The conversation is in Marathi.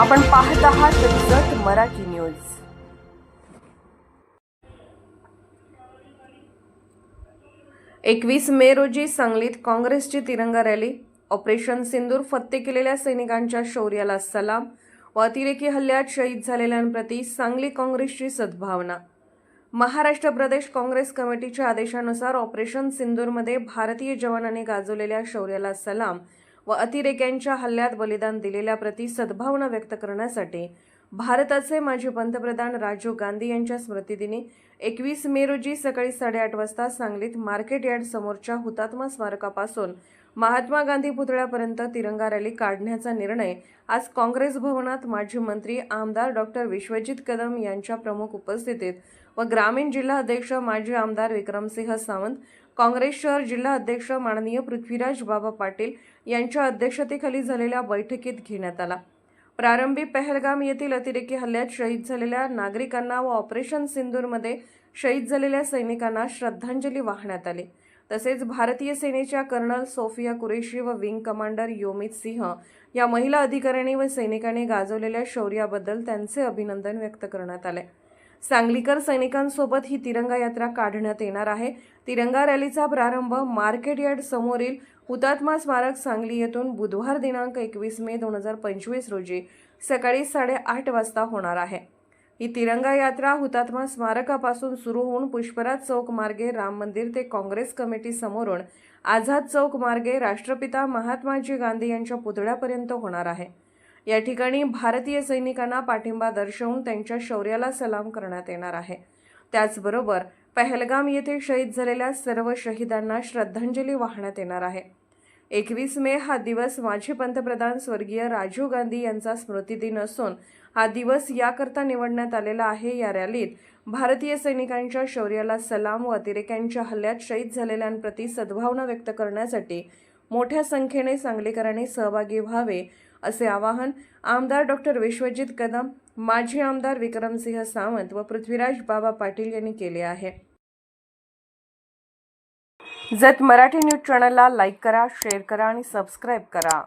आपण पाहत आहात जत मराठी न्यूज. एकवीस मे रोजी सांगलीत काँग्रेसची तिरंगा रॅली ऑपरेशन सिंदूर फत्ते केलेल्या सैनिकांच्या शौर्याला सलाम व अतिरेकी हल्ल्यात शहीद झालेल्यांप्रती सांगली काँग्रेसची सद्भावना. महाराष्ट्र प्रदेश काँग्रेस कमिटीच्या आदेशानुसार ऑपरेशन सिंदूरमध्ये भारतीय जवानांनी गाजवलेल्या शौर्याला सलाम व अतिरेक्यांच्या हल्ल्यात बलिदान दिलेल्याप्रती सद्भावना व्यक्त करण्यासाठी भारताचे माजी पंतप्रधान राजीव गांधी यांच्या स्मृतिदिनी एकवीस मे रोजी सकाळी साडेआठ वाजता सांगलीत मार्केट यार्ड समोरच्या हुतात्मा स्मारकापासून महात्मा गांधी पुतळ्यापर्यंत तिरंगा रॅली काढण्याचा निर्णय आज काँग्रेस भवनात माजी मंत्री आमदार डॉक्टर विश्वजित कदम यांच्या प्रमुख उपस्थितीत व ग्रामीण जिल्हा अध्यक्ष माजी आमदार विक्रमसिंह सावंत काँग्रेस शहर जिल्हा अध्यक्ष माननीय पृथ्वीराज बाबा पाटील यांच्या अध्यक्षतेखाली झालेल्या बैठकीत घेण्यात आला. प्रारंभी पहलगाम येथील अतिरेकी हल्ल्यात शहीद झालेल्या नागरिकांना व ऑपरेशन सिंदूरमध्ये शहीद झालेल्या सैनिकांना श्रद्धांजली वाहण्यात आली. तसेच भारतीय सेनेच्या कर्नल सोफिया कुरेशी व विंग कमांडर योमित सिंह या महिला अधिकाऱ्यांनी व सैनिकांनी गाजवलेल्या शौर्याबद्दल त्यांचे अभिनंदन व्यक्त करण्यात आले. सांगलीकर सैनिकांसोबत ही तिरंगा यात्रा काढण्यात येणार आहे. तिरंगा रॅलीचा प्रारंभ मार्केट यार्ड समोरील हुतात्मा स्मारक सांगली येथून बुधवार दिनांक एकवीस मे दोन हजार पंचवीस रोजी सकाळी साडेआठ वाजता होणार आहे. ही तिरंगा यात्रा हुतात्मा स्मारकापासून सुरू होऊन पुष्पराज चौक मार्गे राम मंदिर ते काँग्रेस कमिटी समोरून आझाद चौक मार्गे राष्ट्रपिता महात्माजी गांधी यांच्या पुतळ्यापर्यंत होणार आहे. या ठिकाणी भारतीय सैनिकांना पाठिंबा दर्शवून त्यांच्या शौर्याला सलाम करण्यात येणार आहे. त्याचबरोबर पहलगाम येथे शहीद झालेल्या सर्व शहीदांना श्रद्धांजली वाहण्यात येणार आहे. एकवीस मे हा दिवस माजी पंतप्रधान स्वर्गीय राजीव गांधी यांचा स्मृतिदिन असून हा दिवस याकरता निवडण्यात आलेला आहे. या रॅलीत भारतीय सैनिकांच्या शौर्याला सलाम व अतिरेक्यांच्या हल्ल्यात शहीद झालेल्यांप्रती सद्भावना व्यक्त करण्यासाठी मोठ्या संख्येने सांगलीकरांनी सहभागी व्हावे असे आवाहन आमदार डॉक्टर विश्वजित कदम माजी आमदार विक्रमसिंह सावंत व पृथ्वीराज बाबा पाटील यांनी केले आहे. जत मराठी न्यूज चॅनलला लाईक करा शेअर करा आणि सबस्क्राईब करा.